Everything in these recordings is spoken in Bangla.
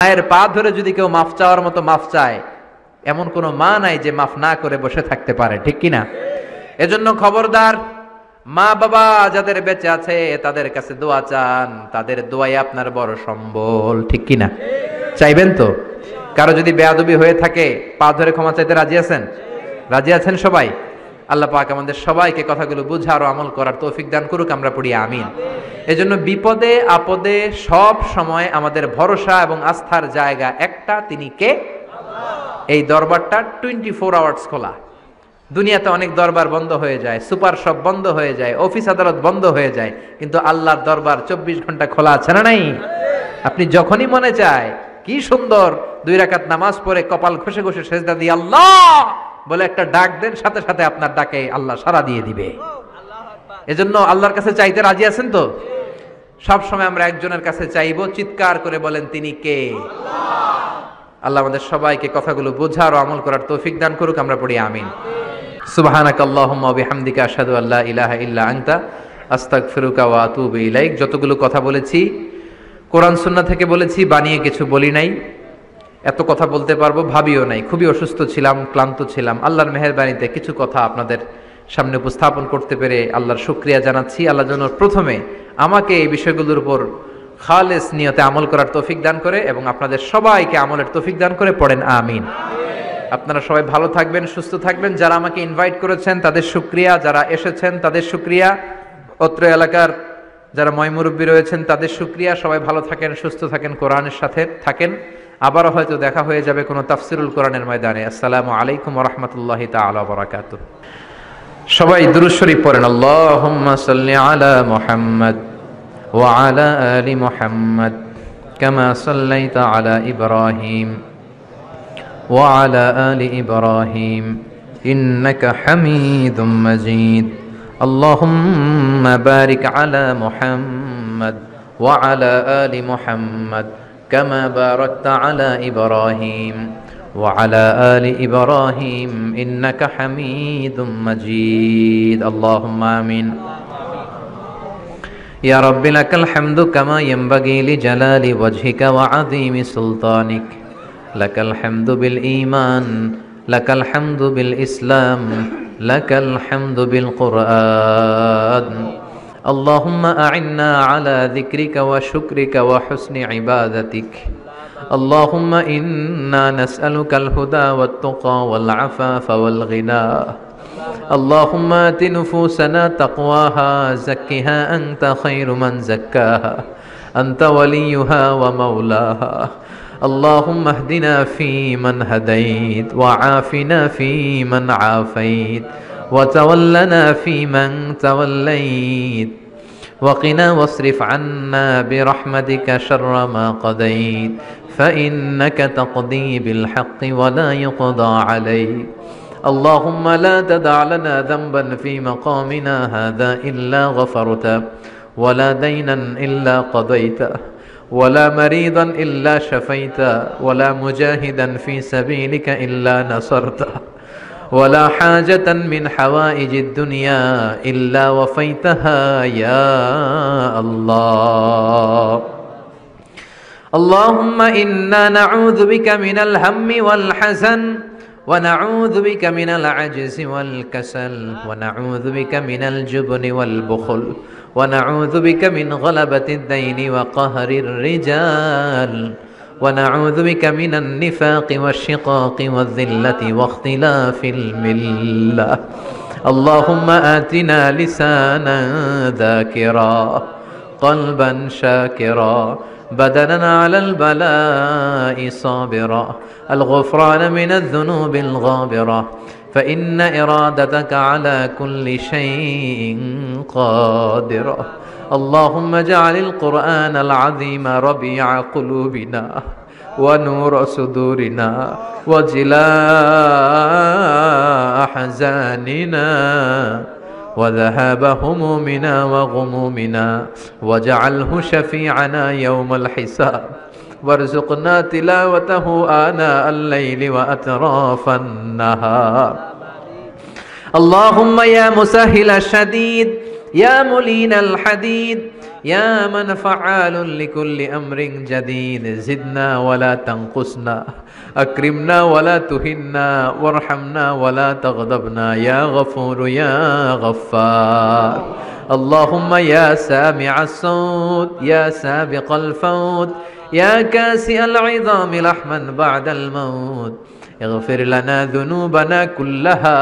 মায়ের পা ধরে যদি কেউ মাফ চাওয়ার মতো মাফ চায়, এমন কোনো মা নাই যে মাফ না করে বসে থাকতে পারে, ঠিক কিনা? এজন্য খবরদার মা বাবা যাদের বেঁচে আছে, তাদের কাছে দোয়া চান, তাদের দোয়াই আপনার বড় সম্বল, ঠিক কিনা? চাইবেন তো? কারও যদি বেয়াদবি হয়ে থাকে, পা ধরে ক্ষমা চাইতে রাজি আছেন? রাজি আছেন সবাই? আল্লাহ পাক আমাদের সবাইকে কথাগুলো বুঝার ও আমল করার তৌফিক দান করুক, আমরা পড়ি আমিন। এজন্য বিপদে, আপদে সব সময় আমাদের ভরসা এবং আস্থার জায়গা একটা, তিনি কে? এই দরবারটা টোয়েন্টি ফোর আওয়ার্স খোলা। দুনিয়াতে অনেক দরবার বন্ধ হয়ে যায়, সুপার শপ বন্ধ হয়ে যায়, অফিস আদালত বন্ধ হয়ে যায়, কিন্তু আল্লাহর দরবার চব্বিশ ঘণ্টা খোলা আছে না নাই? আপনি যখনই মনে চায়, কি সুন্দর, দুই রাকাত নামাজ পড়ে কপাল ঘষে ঘষে সেজদা দিয়ে আল্লাহ বলে একটা ডাক দেন, সাথে সাথে আপনার ডাকে আল্লাহ সারা দিয়ে দিবে। এজন্য আল্লাহর কাছে চাইতে রাজি আছেন তো? সব সময় আমরা একজনের কাছে চাইব, চিৎকার করে বলেন, তিনি কে? আল্লাহ আমাদের সবাইকে কথাগুলো বোঝার ও আমল করার তৌফিক দান করুক, আমরা পড়ি আমিন। সুবহানাক আল্লাহুম্মা বিহামদিকা আশহাদু আল্লা ইলাহা ইল্লা আনতা, আস্তাগফিরুকা ওয়া আতুবু ইলাইক। যতগুলো কথা বলেছি, কোরআন, সুন্নাহ থেকে বলেছি, বানিয়ে কিছু বলি নাই। এত কথা বলতে পারব, ভাবিও নাই। খুবই অসুস্থ ছিলাম, ক্লান্ত ছিলাম। আল্লাহর মেহেরবানিতে কিছু কথা আপনাদের সামনে উপস্থাপন করতে পেরে আল্লাহর শুক্রিয়া জানাচ্ছি। আল্লাহ যেন প্রথমে আমাকে এই বিষয়গুলোর উপর খালেস নিয়তে আমল করার তৌফিক দান করে এবং আপনাদের সবাইকে আমলের তৌফিক দান করে পড়েন, আমিন। আপনারা সবাই ভালো থাকবেন, সুস্থ থাকবেন। যারা আমাকে ইনভাইট করেছেন, তাদের শুক্রিয়া। যারা এসেছেন, তাদের শুক্রিয়া। অত্র এলাকার যারা ময়মুরব্বী রয়েছেন, তাদের শুক্রিয়া। সবাই ভালো থাকেন, সুস্থ থাকেন, কোরআনের সাথে থাকেন। আবারও হয়তো দেখা হয়ে যাবে কোনো তাফসিরুল কোরআনের ময়দানে আসসালামু আলাইকুম রহমতুল্লাহ তালা বরাকাত সবাই দুরুশরীফ পড়েন আল্লাহুম্মা সাল্লি আলা মুহাম্মদ ওয়া আলা আলি মুহাম্মদ কামা সাল্লাইতা আলা ইব্রাহিম ওয়া আলা আলি ইব্রাহিম ইন্নাকা হামিদুম মাজিদ اللهم بارك على محمد وعلى آل محمد كما باركت على إبراهيم وعلى آل إبراهيم إنك حميد مجيد. اللهم آمين. يا رب لك الحمد كما ينبغي لجلال وجهك وعظيم سلطانك. لك الحمد بالإيمان لك الحمد بالإسلام لك الحمد بالقرآن. اللهم أعنا على ذكرك وشكرك وحسن عبادتك. اللهم إنا نسألك الهدى والتقى والعفاف والغنى. اللهم آت نفوسنا تقواها زكها أنت خير من زكاها. أنت وليها ومولاها. اللهم اهدنا فيمن هديت وعافنا فيمن عافيت. وتولنا فيمن توليت. وقنا واصرف عنا برحمتك شر ما قضيت. فإنك تقضي بالحق ولا يقضى عليك. اللهم لا تدع لنا ذنبا في مقامنا هذا إلا غفرته. ولا دينا إلا قضيته. ولا مريضا إلا شفيته. ولا مجاهدا في سبيلك إلا نصرته. ولا حاجة من حوائج الدنيا إلا وفيتها يا الله. اللهم إنا نعوذ بك من الهم والحزن ونعوذ بك من العجز والكسل ونعوذ بك من الجبن والبخل ونعوذ بك من غلبة الدين وقهر الرجال. ونعوذ بك من النفاق والشقاق والذلة واختلاف الملة. اللهم آتنا لسانا ذاكرا قلبا شاكرا بدنا على البلاء صابرا. الغفران من الذنوب الغابرة فإن إرادتك على كل شيء قادرة. اللهم اجعل القرآن العظيم ربيع قلوبنا ونور صدورنا وجلاء أحزاننا وذهاب همومنا وغمومنا واجعله شفيعنا يوم الحساب وارزقنا تلاوته آناء الليل وأطراف النهار اللهم يا مسهل الشديد يا ملين الحديد يا من فعال لكل أمر جديد زدنا ولا تنقصنا أكرمنا ولا تهنا وارحمنا ولا تغضبنا يا غفور يا غفار. اللهم يا سامع الصوت يا سابق الفوت يا كاسئ العظام لحما بعد الموت. اغفر لنا ذنوبنا كلها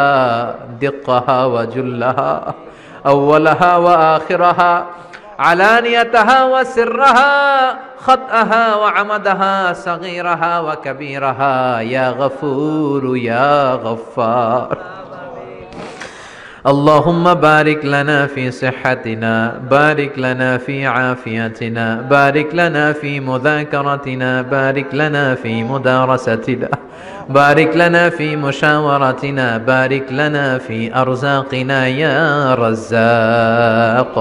دقها وجلها. أولها وآخرها علانيتها وسرها خطأها وعمدها صغيرها وكبيرها. يا غفور يا غفار. اللهم بارك لنا في صحتنا بارك لنا في عافيتنا بارك لنا في مذاكرتنا بارك لنا في مدارستنا بارك لنا في مشاورتنا بارك لنا في أرزاقنا يا رزاق.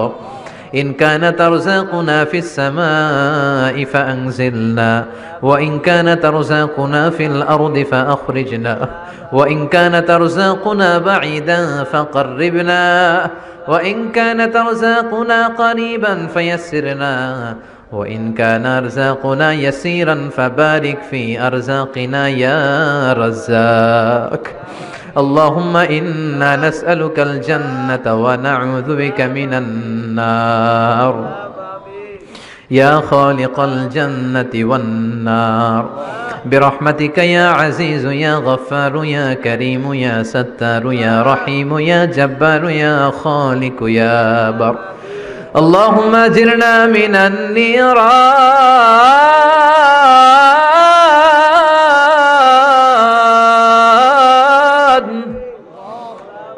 إن كانت أرزاقنا في السماء فأنزلنا وإن كانت أرزاقنا في الأرض فأخرجنا وإن كانت أرزاقنا بعيدا فقربنا وإن كانت أرزاقنا قريبا فيسرنا وإن كان أرزاقنا يسيرا فبارك في أرزاقنا يا رزاق. اللهم إنا نسألك الجنة ونعوذ بك من النار. يا خالق الجنة والنار. برحمتك يا عزيز يا غفار يا كريم يا ستار يا رحيم يا جبار يا خالق يا بر. اللهم اجرنا من النيران.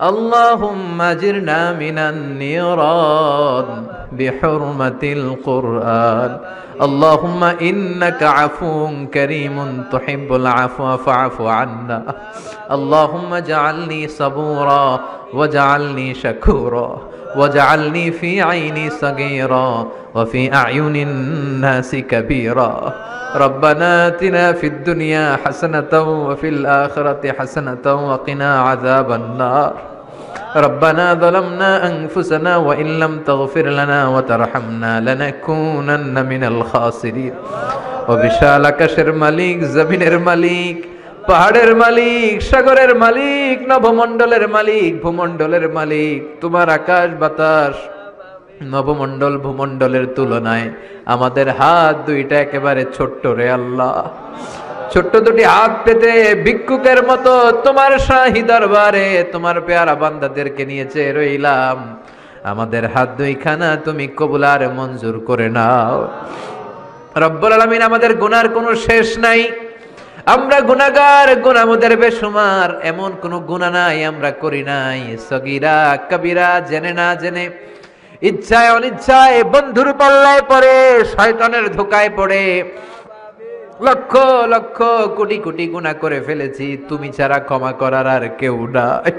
اللهم اجرنا من النيران بحرمة القرآن. اللهم إنك عفو كريم تحب العفو فاعف عنا. اللهم اجعلني صبورا واجعلني شكورا واجعلني في عيني صغيرا وفي أعين الناس كبيرا. ربنا آتنا في الدنيا حسنة وفي الآخرة حسنة وقنا عذاب النار. ربنا ظلمنا أنفسنا وإن لم تغفر لنا وترحمنا لنكونن من الخاسرين وبشال আকাশের মালিক জমিনের মালিক পাহাড়ের মালিক সাগরের মালিক নভমণ্ডলের মালিক ভূমণ্ডলের মালিক তোমার আকাশ বাতাস নবমণ্ডল ভূমণ্ডলের তুলনায় আমাদের হাত দুইটা একেবারে ছোট্ট রে আল্লাহ ছোট্ট দুটি হাত পেতে ভিক্ষুকের মতো তোমার শাহী দরবারে তোমার পেয়ারা বান্দাদেরকে নিয়েছে রইলাম। আমাদের হাত দুইখানা তুমি কবুলার মঞ্জুর করে নাও। রব্বুল আলমিন আমাদের গুনার কোনো শেষ নাই। আমরা গুনাগার গুনামদের বেসুমার এমন কোনো গুণা নাই আমরা করি নাই। সগিরা, কবিরা জেনে না জেনে, ইচ্ছায় অনিচ্ছায় বন্ধুর পাল্লায় পড়ে, শয়তানের ধোকায় পড়ে। লক্ষ লক্ষ কোটি কোটি গুণা করে ফেলেছি, তুমি ছাড়া ক্ষমা করার আর কেউ নাই।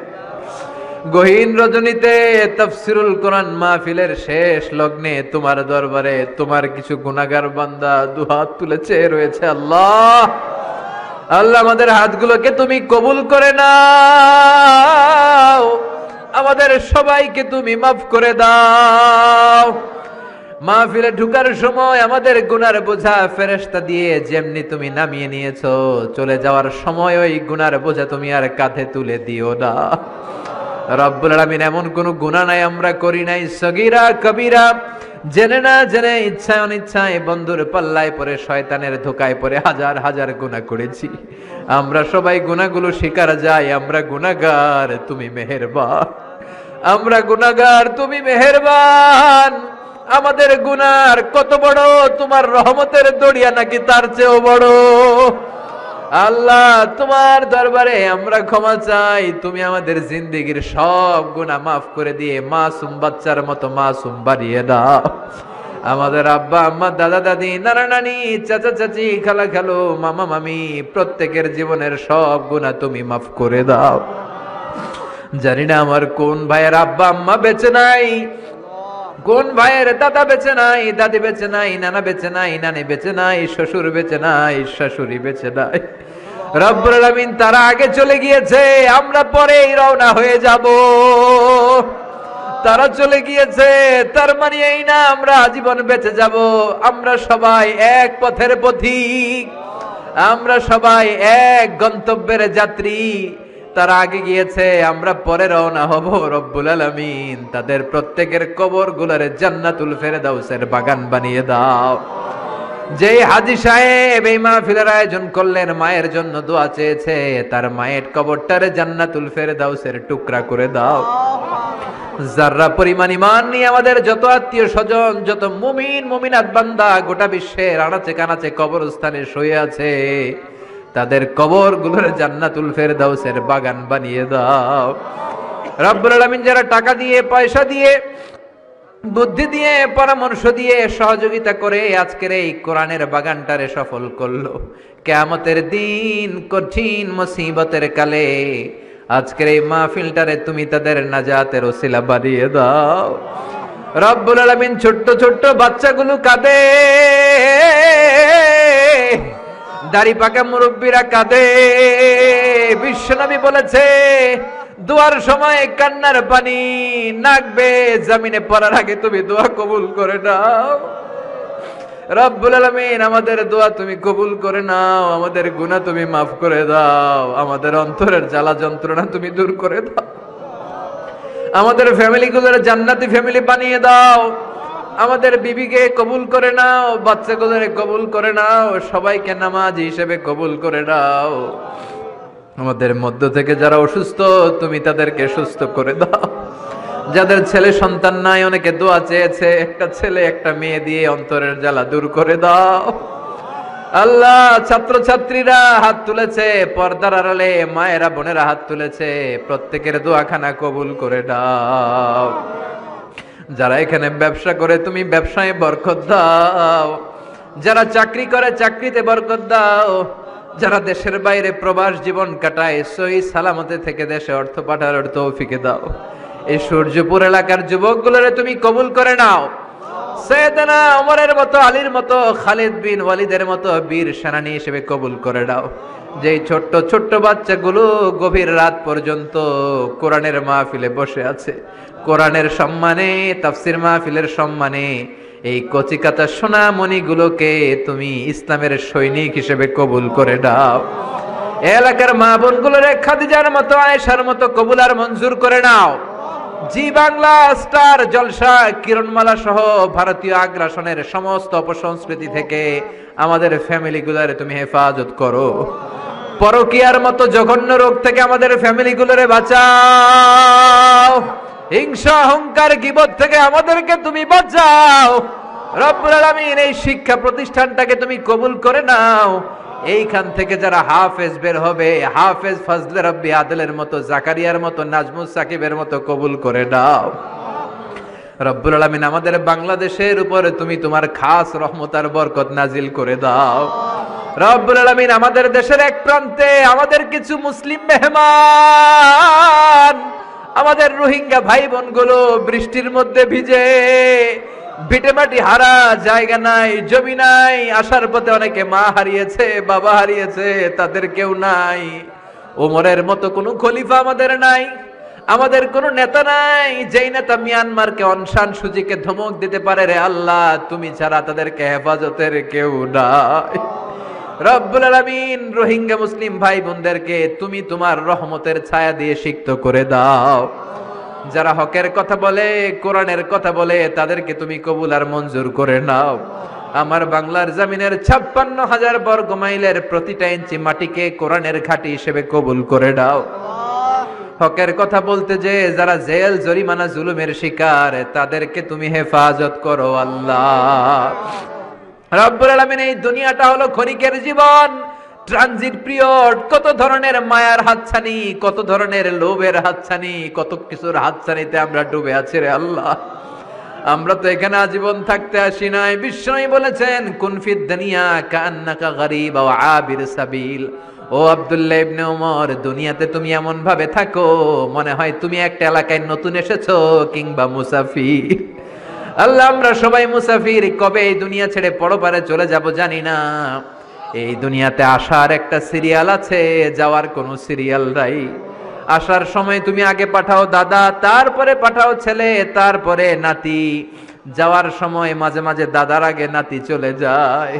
গহীন রজনীতে তফসিরুল কোরআন মাহফিলের শেষ লগ্নে তোমার দরবারে তোমার কিছু গুণাগার বান্দা দুহাত তুলেছে, রয়েছে আল্লাহ। আল্লাহ, আমাদের হাতগুলোকে তুমি কবুল করে নাও। আমাদের সবাইকে তুমি মাফ করে দাও। মাহফিলে ঢুকার সময় আমাদের গুনার বোঝা ফেরেস্তা দিয়ে যেমনি তুমি নামিয়ে নিয়েছো, চলে যাওয়ার সময় ওই গুনার বোঝা তুমি আর কাঁধে তুলে দিও না। রব্বুল আলামিন এমন কোন গুনাহ নাই আমরা করি নাই। সগীরা, কবিরা, জেনে না জেনে ইচ্ছায় অনিচ্ছায় বন্ধুর পাল্লায় পরে শয়তানের ধোকায় পরে হাজার হাজার গুনাহ করেছি। আমরা সবাই গুনাহগুলো স্বীকার যাই, আমরা গুনাহগার, তুমি মেহেরবান। আমরা গুনাহগার, তুমি মেহেরবান। আমাদের গুনার কত বড়? তোমার রহমতের দড়িয়া নাকি তার চেয়েও বড়? আল্লাহ, তোমার দরবারে আমরা ক্ষমা চাই। তুমি আমাদের জিন্দিগির সব গুণা মাফ করে দিয়ে মাসুম বাচ্চার মতো মাসুম বাড়িয়ে দাও। আমাদের আব্বা, আম্মা, দাদা, দাদি, নানা, নানি, চাচা, চাচি, খালা, খালো, মামা, মামি, প্রত্যেকের জীবনের সব গুণা তুমি মাফ করে দাও। জানি না আমার কোন ভাইয়ের আব্বা, আম্মা বেঁচে নাই। কোন ভাইয়ের দাদা বেঁচে নাই, দাদি বেঁচে নাই, নানা বেঁচে নাই, নানি বেঁচে নাই, শ্বশুর বেঁচে নাই, শাশুড়ি বেঁচে নাই। আলামিন তারা আগে চলে গিয়েছে, আমরা পরেই রওনা হয়ে যাব। তারা চলে গিয়েছে, তার মানে এই না, আমরা আজীবন বেঁচে যাব। আমরা সবাই এক পথের পথিক। আমরা সবাই এক গন্তব্যের যাত্রী। তারা আগে গিয়েছে, আমরা পরে রওনা হব রব্বুল আলামিন। তাদের প্রত্যেকের কবর গুলারে জান্নাতুল ফেরদাউসের বাগান বানিয়ে দাও। যে হাজি সাহেব এই মাহফিলের আয়োজন করলেন, মায়ের জন্য দোয়া চেয়েছে, তার মায়ের কবরটারে জান্নাতুল ফেরদাউসের টুকরা করে দাও। যার্রা পরিমাণ ইমান নিয়ে আমাদের যত আত্মীয় স্বজন, যত মুমিন, মুমিনাত বান্দা গোটা বিশ্বের আনাচে কানাচে কবরস্থানে শুয়ে আছে তাদের কবরগুলোর জান্নাতুল ফেরদাউসের বাগান বানিয়ে দাও। রব্বুল আলামিন যারা টাকা দিয়ে, পয়সা দিয়ে, বুদ্ধি দিয়ে, পরামর্শ দিয়ে সহযোগিতা করে আজকের এই কোরআনের বাগানটারে সফল করল। কেয়ামতের দিন কঠিন মুসিবতের কালে আজকের এই মাহফিলটারে তুমি তাদের নাজাতের ওসিলা বাড়িয়ে দাও। রব্বুল আলামিন ছোট্ট ছোট্ট বাচ্চাগুলো কাঁদে। দাড়ি পাকা মুরব্বীরা কাঁদে। বিশ্বনবী বলেছে, দোয়ার সময় কান্নার পানি নাকবে, জমিনে পড়ার আগে তুমি দোয়া কবুল করে নাও। রব্বুল আলামিন, আমাদের দোয়া তুমি কবুল করে নাও, আমাদের গুনাহ তুমি মাফ করে দাও, আমাদের অন্তরের জ্বালা যন্ত্রণা তুমি দূর করে দাও। আমাদের ফ্যামিলিগুলোর জান্নাতি ফ্যামিলি বানিয়ে দাও। আমাদের বিবিকে কবুল করে নাও বাচ্চা বাচ্চাগুলোর কবুল করে নাও, সবাইকে নামাজ হিসেবে কবুল করে নাও। আমাদের মধ্য থেকে যারা অসুস্থ, তুমি তাদেরকে সুস্থ করে দাও। যাদের ছেলে সন্তান নাই, অনেকে দোয়া চেয়েছে, একটা ছেলে, একটা মেয়ে দিয়ে অন্তরের জ্বালা দূর করে দাও। আল্লাহ, ছাত্রছাত্রীরা হাত তুলেছে, পর্দার আড়ালে মায়েরা বোনেরা হাত তুলেছে, প্রত্যেকের দোয়াখানা কবুল করে দাও। যারা এখানে ব্যবসা করে, তুমি ব্যবসায় বরকত দাও। যারা চাকরি করে, চাকরিতে বরকত দাও। যারা দেশের বাইরে প্রবাস জীবন কাটায়, সই সালামতে থেকে দেশে অর্থ পাঠার অর্থ তৌফিকে দাও। এই সূর্যপুর এলাকার যুবকগুলোরে তুমি কবুল করে নাও। সৈয়দনা মতো, আলীর মতো, খালিদ বিন ওয়ালিদের মতো বীর সেনানী হিসেবে কবুল করে দাও যেই ছোট্ট ছোট্ট বাচ্চাগুলো গভীর রাত পর্যন্ত কোরআনের মাহফিলে বসে আছে, কোরআনের সম্মানে, তাফসির মাহফিলের সম্মানে, এই কচিকাতা সোনামণিগুলোকে তুমি ইসলামের সৈনিক হিসেবে কবুল করে দাও এলাকার মা বোনগুলোরে খাদিজার মতো, আয়েশার মতো কবুল আর মঞ্জুর করে নাও। জি বাংলা, স্টার জলসা, কিরণমালা সহ ভারতীয় আগ্রাসনের সমস্ত অপসংস্কৃতি থেকে আমাদের ফ্যামিলিগুলারে তুমি হেফাজত করো। পরকিয়ার মতো জঘন্য রোগ থেকে আমাদের ফ্যামিলিগুলোরে বাঁচাও। হিংসা, অহংকার, গিবত থেকে আমাদেরকে তুমি বাঁচাও। রব্বুল আলামিন এই শিক্ষা প্রতিষ্ঠানটাকে তুমি কবুল করে নাও। এইখান থেকে যারা হাফেজ বের হবে, হাফেজ ফজলে রব্বি আদলের মতো, জাকারিয়ার মতো, নাজমুস সাকিবের মতো কবুল করে দাও রব্বুল আলামিন আমাদের বাংলাদেশের উপরে তুমি তোমার খাস রহমতার বরকত নাজিল করে দাও। রব্বুল আলামিন আমাদের দেশের এক প্রান্তে আমাদের কিছু মুসলিম মেহমান, আমাদের রোহিঙ্গা ভাই বোনগুলো বৃষ্টির মধ্যে ভিজে ভিটে মাটি হারা, জায়গা নাই, জমি নাই, আসার পথে অনেকে মা হারিয়েছে, বাবা হারিয়েছে, তাদের কেউ নাই। ওমরের মতো কোনো খলিফা আমাদের নাই, আমাদের কোনো নেতা নাই, যেই নেতা মিয়ানমারকে অনশান সুজিকে ধমক দিতে পারে রে আল্লাহ, তুমি ছাড়া তাদেরকে হেফাজতের কেউ নাই। রব্বুল আলামিন রোহিঙ্গা মুসলিম ভাই বোনদেরকে তুমি তোমার রহমতের ছায়া দিয়ে সিক্ত করে দাও। যারা হকের কথা বলে, কোরআনের কথা বলে, তাদেরকে তুমি কবুল আর মঞ্জুর করে নাও। আমার বাংলার জমিনের ছাপ্পান্ন হাজার বর্গ মাইলের প্রতিটা ইঞ্চি মাটিকে কোরআনের ঘাটি হিসেবে কবুল করে দাও হকের কথা বলতে যে, যারা জেল, জরিমানা, জুলুমের শিকার, তাদেরকে তুমি হেফাজত করো আল্লাহ। রব্বুল আলামিন, এই দুনিয়াটা হলো ক্ষণিকের জীবন। ট্রানজিট পিরিয়ড, কত ধরনের মায়ার হাতছানি, কত ধরনের লোভের হাতছানি, কত কিছুর হাতছানিতে আমরা ডুবে আছি রে আল্লাহ। আমরা তো এখানে আজীবন থাকতে আসি নাই। বিস্ময় বলেছেন কুনফিদ দুনিয়া কান্নাকা গরিব ও আবির সাবিল। ও আব্দুল্লাহ ইবনে ওমর দুনিয়াতে তুমি এমন ভাবে থাকো, মনে হয় তুমি একটা এলাকায় নতুন এসেছ কিংবা মুসাফির। আল্লাহ, আমরা সবাই মুসাফির, কবে এই দুনিয়া ছেড়ে পরপারে চলে যাব জানি না। এই দুনিয়াতে আসার একটা সিরিয়াল আছে, যাওয়ার কোনো সিরিয়াল নাই। আসার সময় তুমি আগে পাঠাও দাদা, তারপরে পাঠাও ছেলে, তারপরে নাতি। যাওয়ার সময় মাঝে মাঝে দাদার আগে নাতি চলে যায়।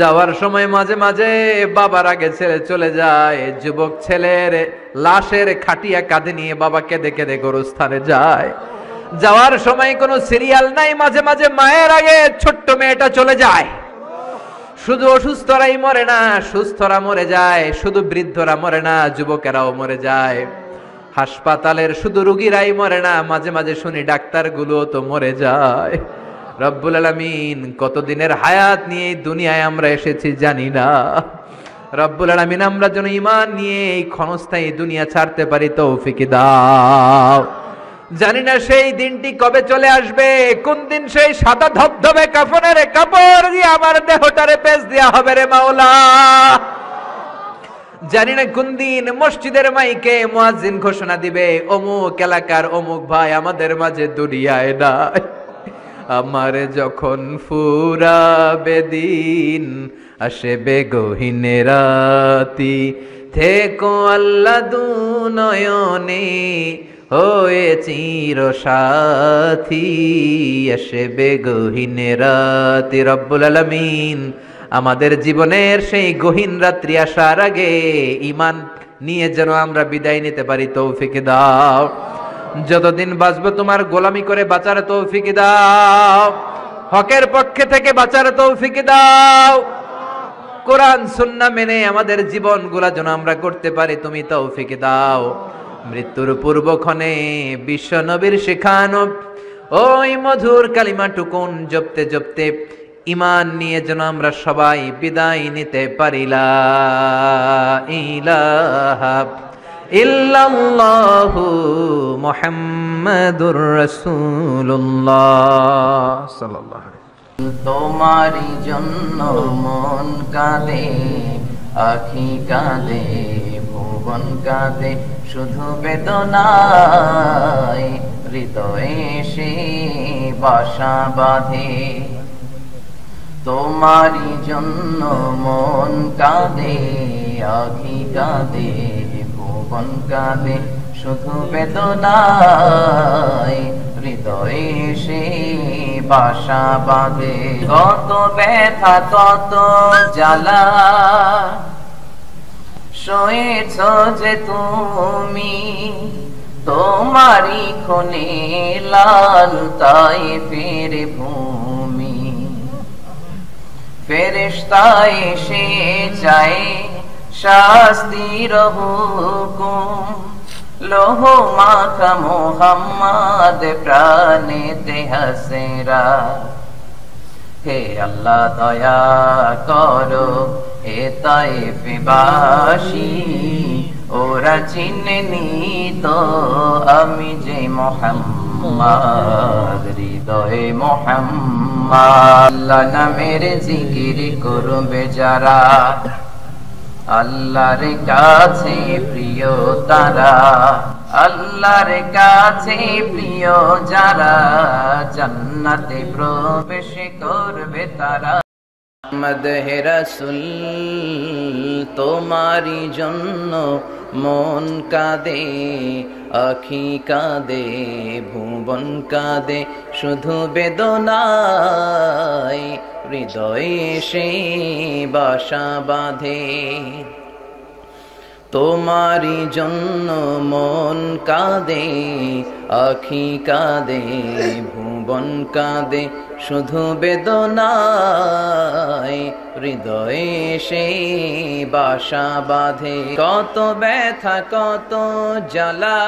যাওয়ার সময় মাঝে মাঝে বাবার আগে ছেলে চলে যায়। যুবক ছেলের লাশের খাটিয়া কাঁধে নিয়ে বাবা কেঁদে কেঁদে গরুস্থানে যায়। যাওয়ার সময় কোনো সিরিয়াল নাই, মাঝে মাঝে মায়ের আগে ছোট্ট মেয়েটা চলে যায়। শুধু অসুস্থরাই মরে না, সুস্থরা মরে যায়, শুধু বৃদ্ধরা মরে না, যুবকেরাও মরে যায়। হাসপাতালের শুধু রুগীরাই মরে না, মাঝে মাঝে শুনি ডাক্তারগুলো তো মরে যায়। রব্বুল আলমিন, কতদিনের হায়াত নিয়ে দুনিয়ায় আমরা এসেছি জানি না। রব্বুল আলমিন, আমরা যেন ইমান নিয়ে এই ক্ষণস্থায়ী দুনিয়া ছাড়তে পারি তৌফিক দাও। জানি না সেই দিনটি কবে চলে আসবে, কোন দিন সেই সাদা ধবধবে কাফনের কাপড় দিয়ে আমার দেহটারে পেশ দেওয়া হবে রে মাওলা। জানি না কোন দিন মসজিদের মাইকে মুয়াজ্জিন ঘোষণা দিবে, অমুক এলাকার অমুক ভাই আমাদের মাঝে দুনিয়ায় নাই। আমার যখন ফুরা বেদিন আসবে গহিনে রাতি। থেকো আল্লাহ দু নয়নে হয়ে চির সাথী আসবে গহিনে রাতি রব্বুল আলমিন। আমাদের জীবনের সেই গহীন রাত্রি আসার আগে ইমান নিয়ে যেন আমরা বিদায় নিতে পারি, তৌফিক দাও। যতদিন বাঁচবো তোমার গোলামি করে বাঁচার তৌফিক দাও। হকের পক্ষে থেকে বাঁচার তৌফিক দাও। কোরআন, সুন্না মেনে আমাদের জীবনগুলা যেন আমরা করতে পারি, তুমি তৌফিক দাও। মৃত্যুর পূর্বক্ষণে বিশ্ব নবীর শেখানো। ওই মধুর কালিমা টুকুন জপতে জপতে ইমান নিয়ে যেন আমরা সবাই বিদায় নিতে পারিলা। ইল্লাল্লাহু জন্য মন কাঁদে, আখি কাঁদে ভুবন কাঁদে, শুধু বেদনায় হৃদয়ে সে বাসা বাঁধে। তোমারি জন্য মন কাঁদে, আখি কাঁদে, ভুবন কাঁদে, শুধু বেদনায় হৃদয়ে সে বাসা বাঁধে। কত ব্যথা কত জ্বালা সয়েছ যে তুমি তোমারি খনে লাল তাই ফের ভূমি। ফেরেশতায় সে চায় শাস্তির হুকুম। লোহ মাখা মোহাম্মদ প্রাণেতে হাসেরা। হে আল্লাহ, দয়া করো হে তাইফবাসী ওরা চিনেনি তো আমি যে মোহাম্মদ, হৃদয়ে মোহাম্মদ। আল্লাহ নামের জিকির করবে যারা, আল্লাহর কাছে প্রিয় তারা, আল্লাহর কাছে প্রিয় যারা, জান্নাতে প্রবেশ করবে তারা। মদহে রসুল তোমারি জন্য মন কাঁদে, আখি কাঁদে, ভুবন কাঁদে, শুধু বেদনায় হৃদয়ে সে বাসা বাঁধে। তোমারি জন্য মন কাঁদে, আখি কাঁদে ভুবন কাঁদে, শুধু বেদনায় হৃদয়ে সে বাসা বাঁধে। কত ব্যথা, কত জ্বালা,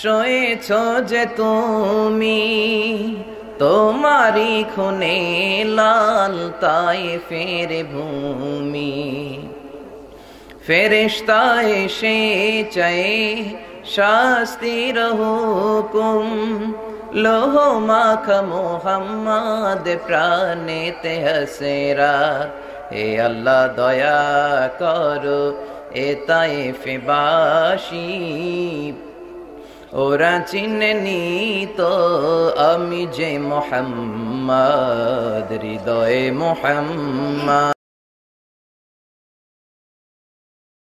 সয়েছ যে তুমি তোমারি খুনে লাল তাই ফের ভূমি। ফেরেশতায় সে চায় শাস্তির হুকুম লোহ মাখ মোহাম্মদ প্রাণেতে হসেরা। হে আল্লাহ, দয়া করো এ তাই তাইফবাসী ওরা চিনেনি তো আমি যে মোহাম্মদ, হৃদয়ে মোহাম্মদ।